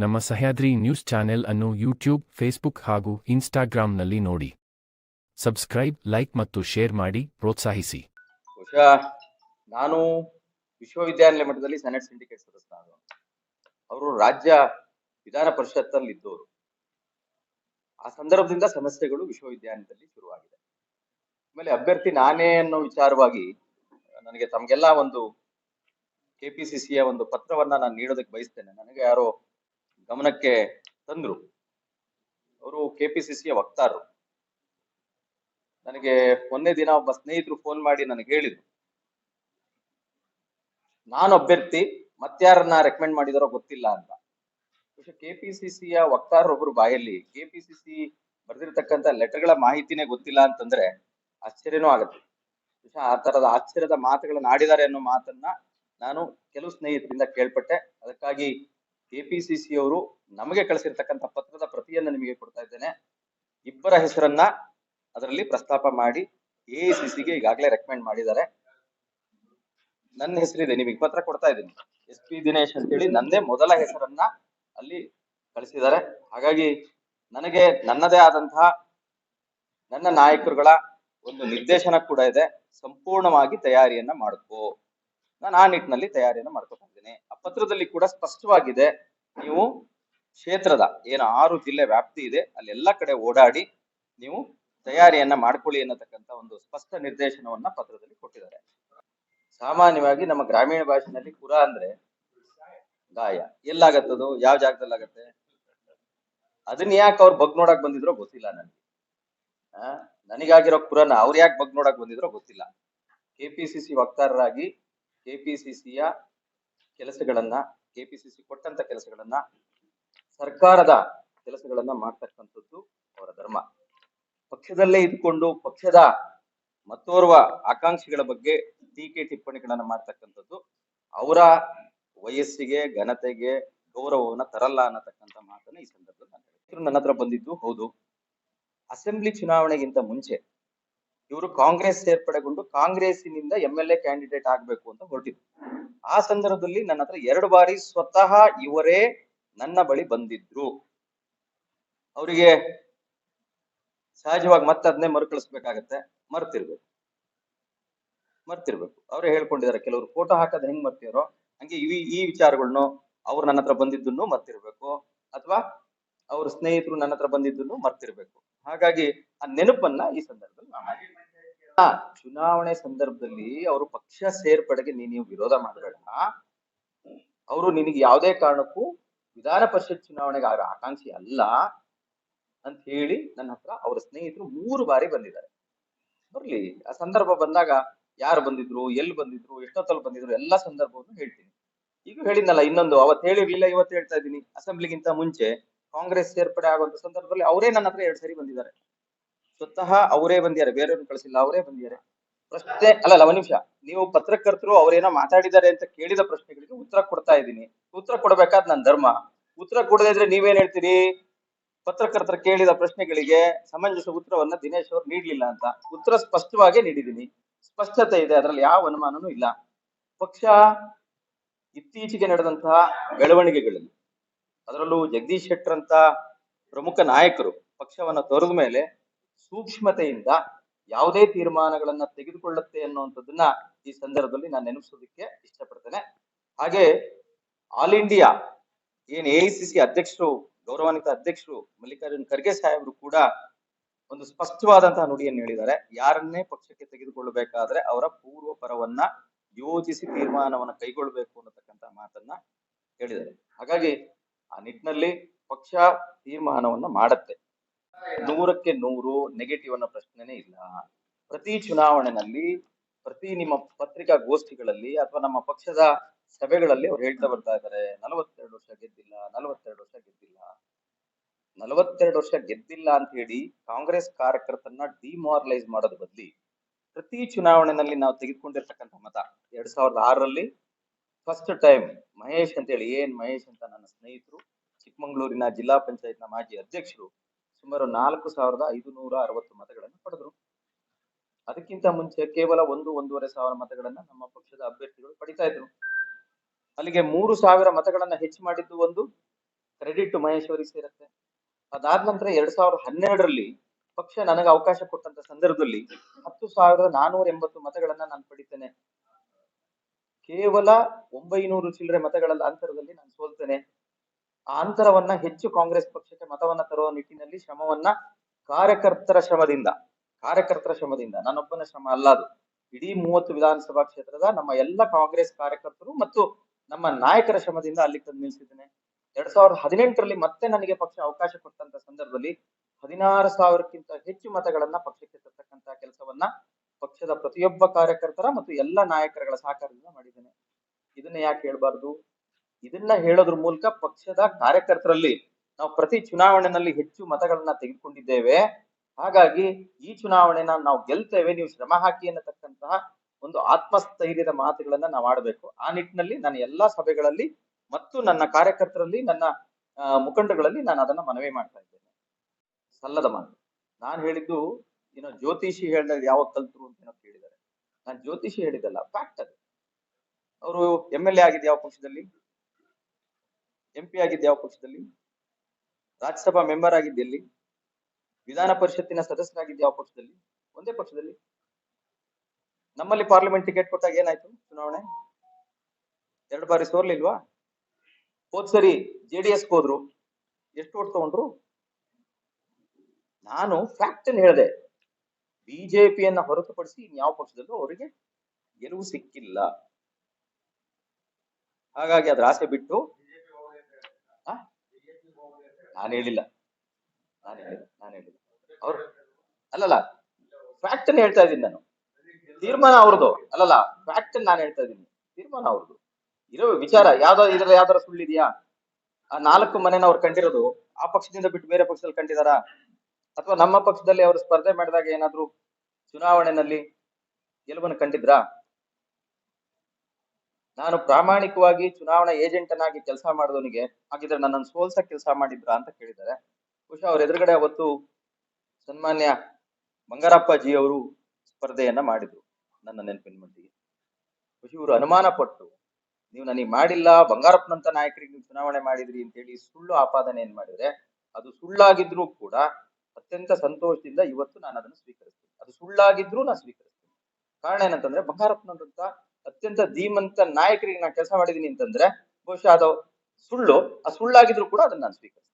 ನಮ್ಮ Sahyadri news channel ಅನ್ನು YouTube, Facebook ಹಾಗೂ ಇನ್ಸ್ಟಾಗ್ರಾಂನಲ್ಲಿ ನೋಡಿ. ಸಬ್ಸ್ಕ್ರೈಬ್, ಲೈಕ್ ಮತ್ತು ಶೇರ್ ಮಾಡಿ ಪ್ರೋತ್ಸಾಹಿಸಿ. ಬಹುಶಃ ನಾನು ವಿಶ್ವವಿದ್ಯಾನಿಲಯ ಮಟ್ಟದಲ್ಲಿ ಸೆನೆಟ್ ಸಿಂಡಿಕೇಟ್ ಸದಸ್ಯ ಅವರು ರಾಜ್ಯ ವಿಧಾನ ಪರಿಷತ್ತಲ್ಲಿ ಇದ್ದವರು. ಆ ಸಂದರ್ಭದಿಂದ ಸಮಸ್ಯೆಗಳು ವಿಶ್ವವಿದ್ಯಾನಿಲಯದಲ್ಲಿ ಶುರುವಾಗಿದೆ. ಆಮೇಲೆ ಅಭ್ಯರ್ಥಿ ನಾನೇ ಅನ್ನೋ ವಿಚಾರವಾಗಿ ನನಗೆ ತಮಗೆಲ್ಲ ಒಂದು ಕೆಪಿಸಿಸಿಯ ಒಂದು ಪತ್ರವನ್ನ ನಾನು ನೀಡೋದಕ್ಕೆ ಬಯಸ್ತೇನೆ. ನನಗೆ ಯಾರೋ ಗಮನಕ್ಕೆ ತಂದ್ರು. ಅವರು ಕೆ ಪಿ ಸಿ ಸಿಯ ವಕ್ತಾರರು. ನನಗೆ ಒಂದೇ ದಿನ ಒಬ್ಬ ಸ್ನೇಹಿತರು ಫೋನ್ ಮಾಡಿ ನನಗೆ ಹೇಳಿದ್ರು. ನಾನು ಅಭ್ಯರ್ಥಿ, ಮತ್ತಾರನ್ನ ರೆಕಮೆಂಡ್ ಮಾಡಿದಾರೋ ಗೊತ್ತಿಲ್ಲ ಅಂತ. ಬಹುಶಃ ಕೆಪಿಸಿಸಿಯ ವಕ್ತಾರರೊಬ್ಬರು ಬಾಯಲ್ಲಿ ಕೆ ಪಿ ಸಿ ಸಿ ಬರೆದಿರ್ತಕ್ಕಂಥ ಲೆಟರ್ಗಳ ಮಾಹಿತಿನೇ ಗೊತ್ತಿಲ್ಲ ಅಂತಂದ್ರೆ ಆಶ್ಚರ್ಯನೂ ಆಗುತ್ತೆ. ಬಹುಶಃ ಆ ತರದ ಆಶ್ಚರ್ಯದ ಮಾತುಗಳನ್ನ ಆಡಿದ್ದಾರೆ ಅನ್ನೋ ಮಾತನ್ನ ನಾನು ಕೆಲವು ಸ್ನೇಹಿತರಿಂದ ಕೇಳ್ಪಟ್ಟೆ. ಅದಕ್ಕಾಗಿ ಕೆಪಿಸಿಸಿ ಅವರು ನಮಗೆ ಕಳಿಸಿರ್ತಕ್ಕಂಥ ಪತ್ರದ ಪ್ರತಿಯನ್ನು ನಿಮಗೆ ಕೊಡ್ತಾ ಇದ್ದೇನೆ. ಇಬ್ಬರ ಹೆಸರನ್ನ ಅದರಲ್ಲಿ ಪ್ರಸ್ತಾಪ ಮಾಡಿ ಎ ಸಿಗೆ ಈಗಾಗಲೇ ರೆಕಮೆಂಡ್ ಮಾಡಿದ್ದಾರೆ. ನನ್ನ ಹೆಸರಿದೆ, ನಿಮಗೆ ಪತ್ರ ಕೊಡ್ತಾ ಇದ್ದೀನಿ. ಎಸ್ ಪಿ ದಿನೇಶ್ ಅಂತೇಳಿ ನಂದೇ ಮೊದಲ ಹೆಸರನ್ನ ಅಲ್ಲಿ ಕಳಿಸಿದ್ದಾರೆ. ಹಾಗಾಗಿ ನನಗೆ ನನ್ನದೇ ಆದಂತಹ ನನ್ನ ನಾಯಕರುಗಳ ಒಂದು ನಿರ್ದೇಶನ ಕೂಡ ಇದೆ. ಸಂಪೂರ್ಣವಾಗಿ ತಯಾರಿಯನ್ನ ಮಾಡ್ಕೋ. ನಾನು ಆ ನಿಟ್ಟಿನಲ್ಲಿ ತಯಾರಿಯನ್ನ ಮಾಡ್ಕೊತಾ ಪತ್ರದಲ್ಲಿ ಕೂಡ ಸ್ಪಷ್ಟವಾಗಿದೆ. ನೀವು ಕ್ಷೇತ್ರದ ಏನು ಆರು ಜಿಲ್ಲೆ ವ್ಯಾಪ್ತಿ ಇದೆ ಅಲ್ಲೆಲ್ಲ ಕಡೆ ಓಡಾಡಿ ನೀವು ತಯಾರಿಯನ್ನ ಮಾಡ್ಕೊಳ್ಳಿ ಅನ್ನತಕ್ಕಂತ ಒಂದು ಸ್ಪಷ್ಟ ನಿರ್ದೇಶನವನ್ನ ಪತ್ರದಲ್ಲಿ ಕೊಟ್ಟಿದ್ದಾರೆ. ಸಾಮಾನ್ಯವಾಗಿ ನಮ್ಮ ಗ್ರಾಮೀಣ ಭಾಷೆನಲ್ಲಿ ಪುರ ಅಂದ್ರೆ ಗಾಯ. ಎಲ್ಲಾಗತ್ತದು? ಯಾವ ಜಾಗದಲ್ಲಿ ಆಗತ್ತೆ ಅದನ್ನ ಯಾಕೆ ಅವ್ರು ಬಗ್ ನೋಡಕ್ ಬಂದಿದ್ರೋ ಗೊತ್ತಿಲ್ಲ ನನಗೆ. ನನಗಾಗಿರೋ ಪುರನ ಅವ್ರು ಯಾಕೆ ಬಗ್ ನೋಡಕ್ ಬಂದಿದ್ರೋ ಗೊತ್ತಿಲ್ಲ. ಕೆಪಿಸಿಸಿ ವಕ್ತಾರರಾಗಿ ಕೆಪಿಸಿಸಿಯ ಕೆಲಸಗಳನ್ನ ಕೆ ಪಿ ಸಿ ಸಿ ಕೊಟ್ಟಂತ ಕೆಲಸಗಳನ್ನ ಸರ್ಕಾರದ ಕೆಲಸಗಳನ್ನ ಮಾಡ್ತಕ್ಕಂಥದ್ದು ಅವರ ಧರ್ಮ. ಪಕ್ಷದಲ್ಲೇ ಇದ್ಕೊಂಡು ಪಕ್ಷದ ಮತ್ತೋರ್ವ ಆಕಾಂಕ್ಷಿಗಳ ಬಗ್ಗೆ ಟೀಕೆ ಟಿಪ್ಪಣಿಗಳನ್ನ ಮಾಡ್ತಕ್ಕಂಥದ್ದು ಅವರ ವಯಸ್ಸಿಗೆ, ಘನತೆಗೆ ಗೌರವವನ್ನ ತರಲ್ಲ ಅನ್ನತಕ್ಕಂಥ ಮಾತನ್ನ ಈ ಸಂದರ್ಭದಲ್ಲಿ. ನನ್ನ ಹತ್ರ ಬಂದಿದ್ದು ಹೌದು. ಅಸೆಂಬ್ಲಿ ಚುನಾವಣೆಗಿಂತ ಮುಂಚೆ ಇವರು ಕಾಂಗ್ರೆಸ್ ಸೇರ್ಪಡೆಗೊಂಡು ಕಾಂಗ್ರೆಸ್ಸಿನಿಂದ ಎಂ ಎಲ್ ಎ ಕ್ಯಾಂಡಿಡೇಟ್ ಆಗ್ಬೇಕು ಅಂತ ಹೊರಟಿದ್ರು. ಆ ಸಂದರ್ಭದಲ್ಲಿ ನನ್ನ ಹತ್ರ ಎರಡು ಬಾರಿ ಸ್ವತಃ ಇವರೇ ನನ್ನ ಬಳಿ ಬಂದಿದ್ರು. ಅವರಿಗೆ ಸಹಜವಾಗಿ ಮತ್ತೆ ಅದನ್ನೇ ಮರುಕಳಿಸ್ಬೇಕಾಗತ್ತೆ. ಮರ್ತಿರ್ಬೇಕು. ಮರ್ತಿರ್ಬೇಕು. ಅವರೇ ಹೇಳ್ಕೊಂಡಿದ್ದಾರೆ, ಕೆಲವರು ಫೋಟೋ ಹಾಕೋದ್ ಹೆಂಗ್ ಮರ್ತಿರೋ, ಹಂಗೆ ಈ ಈ ವಿಚಾರಗಳನ್ನು ಅವ್ರು ನನ್ನ ಹತ್ರ ಬಂದಿದ್ದನ್ನು ಮರ್ತಿರ್ಬೇಕು. ಅಥವಾ ಅವ್ರ ಸ್ನೇಹಿತರು ನನ್ನ ಹತ್ರ ಬಂದಿದ್ದನ್ನು ಮರ್ತಿರ್ಬೇಕು. ಹಾಗಾಗಿ ಆ ನೆನಪನ್ನ ಈ ಸಂದರ್ಭದಲ್ಲಿ ಚುನಾವಣೆ ಸಂದರ್ಭದಲ್ಲಿ ಅವರು ಪಕ್ಷ ಸೇರ್ಪಡೆಗೆ ನೀನು ವಿರೋಧ ಮಾಡಬೇಡ. ಅವರು ನಿನಗೆ ಯಾವುದೇ ಕಾರಣಕ್ಕೂ ವಿಧಾನ ಪರಿಷತ್ ಚುನಾವಣೆಗೆ ಅವರ ಆಕಾಂಕ್ಷಿ ಅಲ್ಲ ಅಂತ ಹೇಳಿ ನನ್ನ ಹತ್ರ ಅವರ ಸ್ನೇಹಿತರು ಮೂರು ಬಾರಿ ಬಂದಿದ್ದಾರೆ. ಬರ್ಲಿ ಆ ಸಂದರ್ಭ ಬಂದಾಗ ಯಾರು ಬಂದಿದ್ರು ಎಲ್ಲಿ ಬಂದಿದ್ರು ಎಷ್ಟೊತ್ತಲ್ಲಿ ಬಂದಿದ್ರು, ಎಲ್ಲಾ ಸಂದರ್ಭವನ್ನು ಹೇಳ್ತೀನಿ. ಈಗ ಹೇಳಿದ್ನಲ್ಲ, ಇನ್ನೊಂದು ಅವತ್ತು ಹೇಳಿರ್ಲಿಲ್ಲ ಇವತ್ತು ಹೇಳ್ತಾ ಇದ್ದೀನಿ. ಅಸೆಂಬ್ಲಿಗಿಂತ ಮುಂಚೆ ಕಾಂಗ್ರೆಸ್ ಸೇರ್ಪಡೆ ಆಗುವಂತ ಸಂದರ್ಭದಲ್ಲಿ ಅವರೇ ನನ್ನ ಹತ್ರ ಎರಡು ಸರಿ ಬಂದಿದ್ದಾರೆ. ಸ್ವತಃ ಅವರೇ ಬಂದಿದ್ದಾರೆ, ಬೇರೆಯವ್ರನ್ನ ಕಳಿಸಿಲ್ಲ, ಅವರೇ ಬಂದಿದ್ದಾರೆ. ಪ್ರಶ್ನೆ ಅಲ್ಲಲ್ಲ ಒಂದ್ ನಿಮಿಷ. ನೀವು ಪತ್ರಕರ್ತರು ಅವ್ರೇನೋ ಮಾತಾಡಿದ್ದಾರೆ ಅಂತ ಕೇಳಿದ ಪ್ರಶ್ನೆಗಳಿಗೆ ಉತ್ತರ ಕೊಡ್ತಾ ಇದ್ದೀನಿ. ಉತ್ತರ ಕೊಡ್ಬೇಕಾದ್ ನನ್ನ ಧರ್ಮ. ಉತ್ತರ ಕೊಡದೇ ಇದ್ರೆ ನೀವೇನ್ ಹೇಳ್ತೀರಿ? ಪತ್ರಕರ್ತರ ಕೇಳಿದ ಪ್ರಶ್ನೆಗಳಿಗೆ ಸಮಂಜಸ ಉತ್ತರವನ್ನ ದಿನೇಶ್ ಅವರು ನೀಡ್ಲಿಲ್ಲ ಅಂತ. ಉತ್ತರ ಸ್ಪಷ್ಟವಾಗಿ ನೀಡಿದ್ದೀನಿ. ಸ್ಪಷ್ಟತೆ ಇದೆ, ಅದರಲ್ಲಿ ಯಾವ ಅನುಮಾನನೂ ಇಲ್ಲ. ಪಕ್ಷ ಇತ್ತೀಚೆಗೆ ನಡೆದಂತಹ ಬೆಳವಣಿಗೆಗಳಲ್ಲಿ, ಅದರಲ್ಲೂ ಜಗದೀಶ್ ಶೆಟ್ಟರ್ ಅಂತ ಪ್ರಮುಖ ನಾಯಕರು ಪಕ್ಷವನ್ನ ತೊರೆದ ಮೇಲೆ ಸೂಕ್ಷ್ಮತೆಯಿಂದ ಯಾವುದೇ ತೀರ್ಮಾನಗಳನ್ನ ತೆಗೆದುಕೊಳ್ಳುತ್ತೆ ಅನ್ನುವಂಥದ್ದನ್ನ ಈ ಸಂದರ್ಭದಲ್ಲಿ ನಾನು ನೆನಪಿಸೋದಕ್ಕೆ ಇಷ್ಟಪಡ್ತೇನೆ. ಹಾಗೆ ಆಲ್ ಇಂಡಿಯಾ ಏನ್ ಎಐಸಿಸಿ ಅಧ್ಯಕ್ಷರು, ಗೌರವಾನ್ವಿತ ಅಧ್ಯಕ್ಷರು ಮಲ್ಲಿಕಾರ್ಜುನ್ ಖರ್ಗೆ ಸಾಹೇಬರು ಕೂಡ ಒಂದು ಸ್ಪಷ್ಟವಾದಂತಹ ನುಡಿಯನ್ನು ಹೇಳಿದ್ದಾರೆ. ಯಾರನ್ನೇ ಪಕ್ಷಕ್ಕೆ ತೆಗೆದುಕೊಳ್ಳಬೇಕಾದ್ರೆ ಅವರ ಪೂರ್ವ ಪರವನ್ನ ಯೋಚಿಸಿ ತೀರ್ಮಾನವನ್ನು ಕೈಗೊಳ್ಳಬೇಕು ಅನ್ನತಕ್ಕಂತಹ ಮಾತನ್ನ ಹೇಳಿದ್ದಾರೆ. ಹಾಗಾಗಿ ಆ ನಿಟ್ಟಿನಲ್ಲಿ ಪಕ್ಷ ತೀರ್ಮಾನವನ್ನ ಮಾಡತ್ತೆ. ನೂರಕ್ಕೆ ನೂರು ನೆಗೆಟಿವ್ ಅನ್ನೋ ಪ್ರಶ್ನೆನೇ ಇಲ್ಲ. ಪ್ರತಿ ಚುನಾವಣೆನಲ್ಲಿ, ಪ್ರತಿ ನಿಮ್ಮ ಪತ್ರಿಕಾ ಗೋಷ್ಠಿಗಳಲ್ಲಿ ಅಥವಾ ನಮ್ಮ ಪಕ್ಷದ ಸಭೆಗಳಲ್ಲಿ ಅವ್ರು ಹೇಳ್ತಾ ಬರ್ತಾ ಇದ್ದಾರೆ ನಲವತ್ತೆರಡು ವರ್ಷ ಗೆದ್ದಿಲ್ಲ, ನಲವತ್ತೆರಡು ವರ್ಷ ಗೆದ್ದಿಲ್ಲ. ನಲವತ್ತೆರಡು ವರ್ಷ ಗೆದ್ದಿಲ್ಲ ಅಂತ ಹೇಳಿ ಕಾಂಗ್ರೆಸ್ ಕಾರ್ಯಕರ್ತರನ್ನ ಡಿಮಾರಲೈಸ್ ಮಾಡೋದ್ ಬದಲಿ ಪ್ರತಿ ಚುನಾವಣೆನಲ್ಲಿ ನಾವು ತೆಗೆದುಕೊಂಡಿರ್ತಕ್ಕಂಥ ಮತ ಎರಡ್ ಸಾವಿರದ ಆರರಲ್ಲಿ ಫಸ್ಟ್ ಟೈಮ್ ಮಹೇಶ್ ಅಂತ ಹೇಳಿ ಏನ್ ಮಹೇಶ್ ಅಂತ ನನ್ನ ಸ್ನೇಹಿತರು, ಚಿಕ್ಕಮಗಳೂರಿನ ಜಿಲ್ಲಾ ಪಂಚಾಯತ್ನ ಮಾಜಿ ಅಧ್ಯಕ್ಷರು ಸುಮಾರು ನಾಲ್ಕು ಸಾವಿರದ ಐದುನೂರ ಅರವತ್ತು ಮತಗಳನ್ನು ಪಡೆದರು. ಅದಕ್ಕಿಂತ ಮುಂಚೆ ಕೇವಲ ಒಂದು, ಒಂದೂವರೆ ಸಾವಿರ ಮತಗಳನ್ನ ನಮ್ಮ ಪಕ್ಷದ ಅಭ್ಯರ್ಥಿಗಳು ಪಡಿತಾ ಇದ್ರು. ಅಲ್ಲಿಗೆ ಮೂರು ಸಾವಿರ ಮತಗಳನ್ನ ಹೆಚ್ಚು ಮಾಡಿದ್ದು ಒಂದು ಕ್ರೆಡಿಟ್ ಮಹೇಶ್ವರಿ ಸೇರುತ್ತೆ. ಅದಾದ ನಂತರ ಎರಡ್ ಸಾವಿರದ ಹನ್ನೆರಡರಲ್ಲಿ ಪಕ್ಷ ನನಗೆ ಅವಕಾಶ ಕೊಟ್ಟಂತ ಸಂದರ್ಭದಲ್ಲಿ ಹತ್ತು ಸಾವಿರದ ನಾನೂರ ಎಂಬತ್ತು ಮತಗಳನ್ನ ನಾನು ಪಡಿತೇನೆ. ಕೇವಲ ಒಂಬೈನೂರು ಚಿಲ್ಲರೆ ಮತಗಳ ಅಂತರದಲ್ಲಿ ನಾನು ಸೋಲ್ತೇನೆ. ಆ ಅಂತರವನ್ನ ಹೆಚ್ಚು ಕಾಂಗ್ರೆಸ್ ಪಕ್ಷಕ್ಕೆ ಮತವನ್ನ ತರುವ ನಿಟ್ಟಿನಲ್ಲಿ ಶ್ರಮವನ್ನ ಕಾರ್ಯಕರ್ತರ ಶ್ರಮದಿಂದ ಕಾರ್ಯಕರ್ತರ ಶ್ರಮದಿಂದ ನನ್ನೊಬ್ಬನ ಶ್ರಮ ಅಲ್ಲ ಅದು. ಇಡೀ ಮೂವತ್ತು ವಿಧಾನಸಭಾ ಕ್ಷೇತ್ರದ ನಮ್ಮ ಎಲ್ಲ ಕಾಂಗ್ರೆಸ್ ಕಾರ್ಯಕರ್ತರು ಮತ್ತು ನಮ್ಮ ನಾಯಕರ ಶ್ರಮದಿಂದ ಅಲ್ಲಿ ತಂದು ನಿಲ್ಲಿಸಿದ್ದೇನೆ. ಎರಡ್ ಸಾವಿರದ ಹದಿನೆಂಟರಲ್ಲಿ ಮತ್ತೆ ನನಗೆ ಪಕ್ಷ ಅವಕಾಶ ಕೊಟ್ಟಂತ ಸಂದರ್ಭದಲ್ಲಿ ಹದಿನಾರು ಸಾವಿರಕ್ಕಿಂತ ಹೆಚ್ಚು ಮತಗಳನ್ನ ಪಕ್ಷಕ್ಕೆ ತರ್ತಕ್ಕಂತ ಕೆಲಸವನ್ನ ಪಕ್ಷದ ಪ್ರತಿಯೊಬ್ಬ ಕಾರ್ಯಕರ್ತರ ಮತ್ತು ಎಲ್ಲ ನಾಯಕರುಗಳ ಸಹಕಾರದಿಂದ ಮಾಡಿದ್ದೇನೆ. ಇದನ್ನ ಯಾಕೆ ಹೇಳ್ಬಾರ್ದು? ಇದನ್ನ ಹೇಳೋದ್ರ ಮೂಲಕ ಪಕ್ಷದ ಕಾರ್ಯಕರ್ತರಲ್ಲಿ ನಾವು ಪ್ರತಿ ಚುನಾವಣೆನಲ್ಲಿ ಹೆಚ್ಚು ಮತಗಳನ್ನ ತೆಗೆದುಕೊಂಡಿದ್ದೇವೆ. ಹಾಗಾಗಿ ಈ ಚುನಾವಣೆನ ನಾವು ಗೆಲ್ತೇವೆ, ನೀವು ಶ್ರಮ ಹಾಕಿ ಅನ್ನತಕ್ಕಂತಹ ಒಂದು ಆತ್ಮಸ್ಥೈರ್ಯದ ಮಾತುಗಳನ್ನ ನಾವು ಆಡಬೇಕು. ಆ ನಿಟ್ಟಿನಲ್ಲಿ ನನ್ನ ಎಲ್ಲಾ ಸಭೆಗಳಲ್ಲಿ ಮತ್ತು ನನ್ನ ಕಾರ್ಯಕರ್ತರಲ್ಲಿ, ನನ್ನ ಮುಖಂಡಗಳಲ್ಲಿ ನಾನು ಅದನ್ನ ಮನವಿ ಮಾಡ್ತಾ ಇದ್ದೇನೆ. ಸಲ್ಲದ ಮಾತು. ನಾನು ಹೇಳಿದ್ದು, ಏನೋ ಜ್ಯೋತಿಷಿ ಹೇಳಿದ ಯಾವಾಗ ಕಲ್ತರು ಅಂತ ಏನೋ ಕೇಳಿದ್ದಾರೆ. ನಾನು ಜ್ಯೋತಿಷಿ ಹೇಳಿದಲ್ಲ ಫ್ಯಾಕ್ಟ್ ಅದು. ಅವರು ಎಂ ಎಲ್ ಎ ಆಗಿದ್ದು ಯಾವ ಪಕ್ಷದಲ್ಲಿ? ಎಂ ಪಿ ಆಗಿದ್ದು ಯಾವ ಪಕ್ಷದಲ್ಲಿ? ರಾಜ್ಯಸಭಾ ಮೆಂಬರ್ ಆಗಿದ್ದು ಎಲ್ಲಿ ವಿಧಾನ ಪರಿಷತ್ತಿನ ಸದಸ್ಯರಾಗಿದ್ದು ಯಾವ ಪಕ್ಷದಲ್ಲಿ? ಒಂದೇ ಪಕ್ಷದಲ್ಲಿ. ನಮ್ಮಲ್ಲಿ ಪಾರ್ಲಿಮೆಂಟ್ ಟಿಕೆಟ್ ಕೊಟ್ಟಾಗ ಏನಾಯ್ತು ಚುನಾವಣೆ? ಎರಡು ಬಾರಿ ಸೋರ್ಲಿಲ್ವಾ? ಹೋದ್ ಸರಿ ಜೆ ಡಿ ಎಸ್ ಹೋದ್ರು. ಎಷ್ಟು ಓಟ್ ತಗೊಂಡ್ರು? ನಾನು ಫ್ಯಾಕ್ಟ್ ಅನ್ನು ಹೇಳಿದೆ. ಬಿಜೆಪಿಯನ್ನ ಹೊರತುಪಡಿಸಿ ಯಾವ ಪಕ್ಷದಲ್ಲೂ ಅವರಿಗೆ ಗೆಲುವು ಸಿಕ್ಕಿಲ್ಲ. ಹಾಗಾಗಿ ಅದ್ರ ಆಸೆ ಬಿಟ್ಟು? ನಾನು ಹೇಳಿಲ್ಲ. ನಾನು ಹೇಳಿಲ್ಲ ನಾನು ಹೇಳಿಲ್ಲ ಅವ್ರು, ಅಲ್ಲಲ್ಲ ಫ್ಯಾಕ್ಟ್ ಹೇಳ್ತಾ ಇದ್ದೀನಿ ನಾನು. ತೀರ್ಮಾನ ಅವ್ರದ್ದು. ಅಲ್ಲಲ್ಲ ಫ್ಯಾಕ್ಟ್ ನಾನು ಹೇಳ್ತಾ ಇದ್ದೀನಿ. ತೀರ್ಮಾನ ಅವ್ರದ್ದು. ಇರೋ ವಿಚಾರ, ಯಾವ್ದೋ ಇದ್ರ ಯಾವ್ದಾರ ಸುಳ್ಳಿದ್ಯಾ? ಆ ನಾಲ್ಕು ಮನೆನ ಅವ್ರು ಕಂಡಿರೋದು, ಆ ಪಕ್ಷದಿಂದ ಬಿಟ್ಟು ಬೇರೆ ಪಕ್ಷದಲ್ಲಿ ಕಂಡಿದಾರಾ? ಅಥವಾ ನಮ್ಮ ಪಕ್ಷದಲ್ಲಿ ಅವರು ಸ್ಪರ್ಧೆ ಮಾಡಿದಾಗ ಏನಾದ್ರು ಚುನಾವಣೆನಲ್ಲಿ ಗೆಲುವನ್ನು ಕಂಡಿದ್ರಾ? ನಾನು ಪ್ರಾಮಾಣಿಕವಾಗಿ ಚುನಾವಣಾ ಏಜೆಂಟನಾಗಿ ಕೆಲಸ ಮಾಡಿದವನಿಗೆ ಹಾಗಿದ್ರೆ ನನ್ನನ್ನು ಸೋಲ್ಸ ಕೆಲಸ ಮಾಡಿದ್ರ ಅಂತ ಕೇಳಿದ್ದಾರೆ. ಬಹುಶಃ ಅವ್ರ ಎದುರುಗಡೆ ಅವತ್ತು ಸನ್ಮಾನ್ಯ ಬಂಗಾರಪ್ಪಾಜಿ ಅವರು ಸ್ಪರ್ಧೆಯನ್ನ ಮಾಡಿದ್ರು ನನ್ನ ನೆನಪಿನ ಮಟ್ಟಿಗೆ. ಬಹುಶಃ ಇವರು ಅನುಮಾನ ಪಟ್ಟು ನೀವು ನನಗೆ ಮಾಡಿಲ್ಲ, ಬಂಗಾರಪ್ಪನಂತ ನಾಯಕರಿಗೆ ನೀವು ಚುನಾವಣೆ ಮಾಡಿದ್ರಿ ಅಂತೇಳಿ ಸುಳ್ಳು ಆಪಾದನೆ ಏನ್ ಮಾಡಿದ್ರೆ, ಅದು ಸುಳ್ಳಾಗಿದ್ರೂ ಕೂಡ ಅತ್ಯಂತ ಸಂತೋಷದಿಂದ ಇವತ್ತು ನಾನು ಅದನ್ನು ಸ್ವೀಕರಿಸ್ತೀನಿ. ಅದು ಸುಳ್ಳಾಗಿದ್ರೂ ನಾನು ಸ್ವೀಕರಿಸ್ತೀನಿ. ಕಾರಣ ಏನಂತಂದ್ರೆ ಬಂಗಾರಪ್ಪನಂತ ಅತ್ಯಂತ ಧೀಮಂತ ನಾಯಕರಿಗೆ ನಾನು ಕೆಲಸ ಮಾಡಿದೀನಿ ಅಂತಂದ್ರೆ ಬಹುಶಃ ಅದು ಸುಳ್ಳು, ಆ ಸುಳ್ಳಾಗಿದ್ರು ಕೂಡ ಅದನ್ನ ನಾನು ಸ್ವೀಕರಿಸ್ತೀನಿ.